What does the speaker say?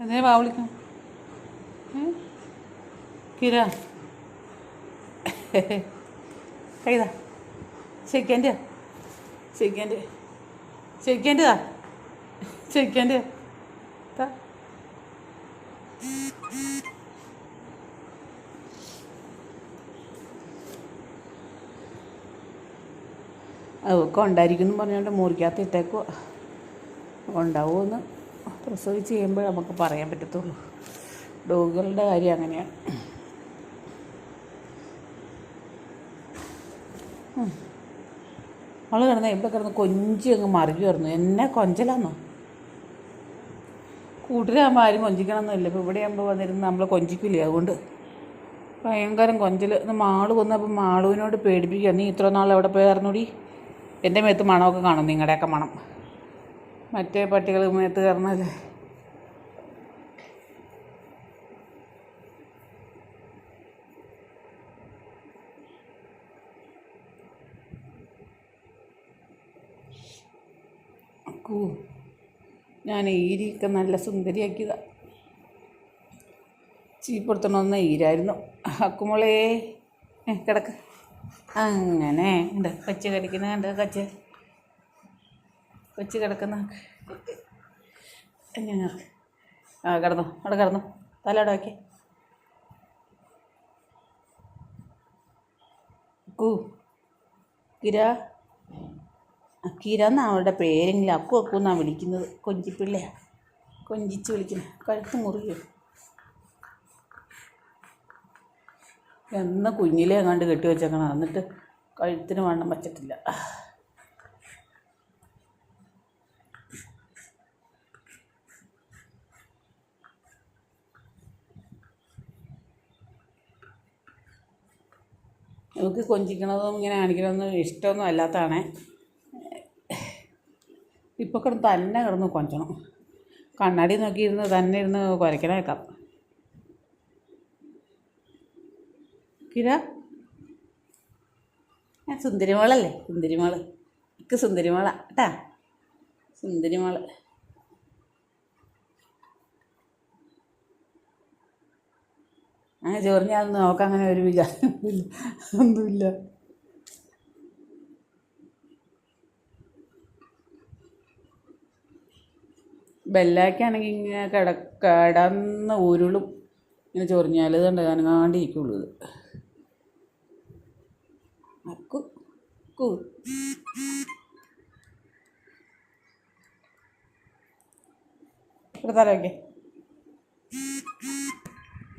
അതേ വാ വിളിക്കാം. കിര. കൈതാ. ശരിക്കേന്റെ ശരിക്കേന്റെ ശരിക്കേന്റെതാ ശരിക്കേന്റെ താ. അവൾക്ക് ഉണ്ടായിരിക്കും എന്ന് പറഞ്ഞുകൊണ്ട് മുറിക്കകത്ത് ഇട്ടേക്കുക ഉണ്ടാവുമെന്ന് പ്രസവിച്ച് ചെയ്യുമ്പോൾ നമുക്ക് പറയാൻ പറ്റത്തുള്ളൂ. ഡോഗുകളുടെ കാര്യം അങ്ങനെയാണ് നമ്മൾ കിടന്ന ഇവിടെ കിടന്ന് കൊഞ്ചി അങ്ങ് മറിയുമായിരുന്നു എന്നെ കൊഞ്ചലാന്നോ? കൂട്ടിലാകുമ്പോൾ ആരും കൊഞ്ചിക്കണമെന്നില്ല ഇവിടെ ആകുമ്പോൾ വന്നിരുന്ന് നമ്മൾ കൊഞ്ചിക്കില്ലേ അതുകൊണ്ട് ഭയങ്കരം കൊഞ്ചൽ മാൾ വന്നപ്പോൾ മാളുവിനോട് പേടിപ്പിക്കുക നീ ഇത്ര നാൾ എവിടെ പോയായിരുന്നോടി എന്റെ മേത്ത് മണമൊക്കെ കാണും. നിങ്ങളുടെയൊക്കെ മണം. മറ്റേ പട്ടികൾ മേത്ത് കയറുന്നല്ലേ കൂ ഞാൻ ഈരിയൊക്കെ നല്ല സുന്ദരിയാക്കിയതാ. ചീപ്പെടുത്തണമെന്ന ഈരായിരുന്നു. അക്കുമോളേ കിടക്ക്. അങ്ങനെ ഉണ്ട് കൊച്ച് കടിക്കുന്ന കണ്ട് കൊച്ച്? കൊച്ച് കിടക്കുന്ന. ഞങ്ങൾക്ക് ആ കിടന്നു അവിടെ കിടന്നു. തല അവിടെ വയ്ക്കേ കൂ കിര. ആ, കിര എന്നാ അവളുടെ പേരെങ്കിലും അക്കു അക്കു എന്നാണ് വിളിക്കുന്നത്. കൊഞ്ചിപ്പിള്ളയാണ് കൊഞ്ചിച്ച് വിളിക്കുന്നത് കഴുത്ത് മുറിയും എന്ന കുഞ്ഞിലെ എങ്ങാണ്ട് കെട്ടി വെച്ചേക്കണം. എന്നിട്ട് കഴുത്തിന് വണ്ണം വച്ചിട്ടില്ല. നമുക്ക് കൊഞ്ചിക്കണതും ഇങ്ങനെ കാണിക്കണതൊന്നും ഇഷ്ടമൊന്നും അല്ലാത്തതാണേ. ഇപ്പോൾ കിടന്ന് തന്നെ കിടന്ന് കൊഞ്ചണം. കണ്ണാടി നോക്കിയിരുന്ന് തന്നെ ഇരുന്ന് കുരയ്ക്കണേക്കാം കിര? ഞാൻ സുന്ദരിമോളല്ലേ? സുന്ദരിമോൾ. എനിക്ക് സുന്ദരിമോളാ. കേട്ടാ? സുന്ദരിമോൾ. അങ്ങനെ ചോറിഞ്ഞാൽ നോക്കാൻ അങ്ങനെ ഒരു വിചാരം ഒന്നുമില്ല. ബെല്ലാക്കാണെങ്കിൽ ഇങ്ങനെ കിട കിടന്ന് ഉരുളും. ഇങ്ങനെ ചൊറിഞ്ഞാൽ ഇതുണ്ട് അനങ്ങാണ്ടിരിക്കുള്ളൂ ഇത്. കു ഇവിടെ